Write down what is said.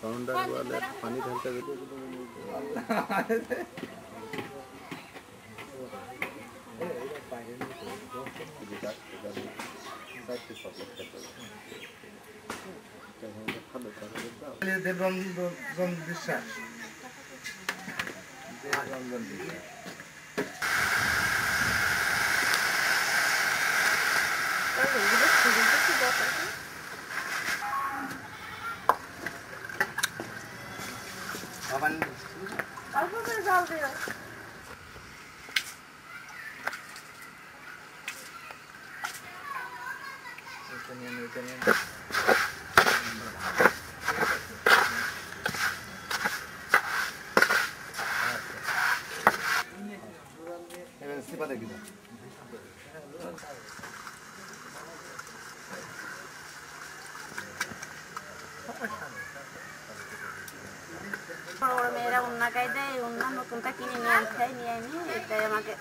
Boundary ওয়ালে পানি ঢালতে গেলে দেবরঞ্জন বিশ্বাস দেবরঞ্জন বিশ্বাস অল্প করে জল দিও সিপাতে কিনা বড় মেয়েরা উন্না গায়ে দেয় উন্না নতুনটা কিনে নিয়ে আনতে নিয়ে এনে এটাই আমাকে।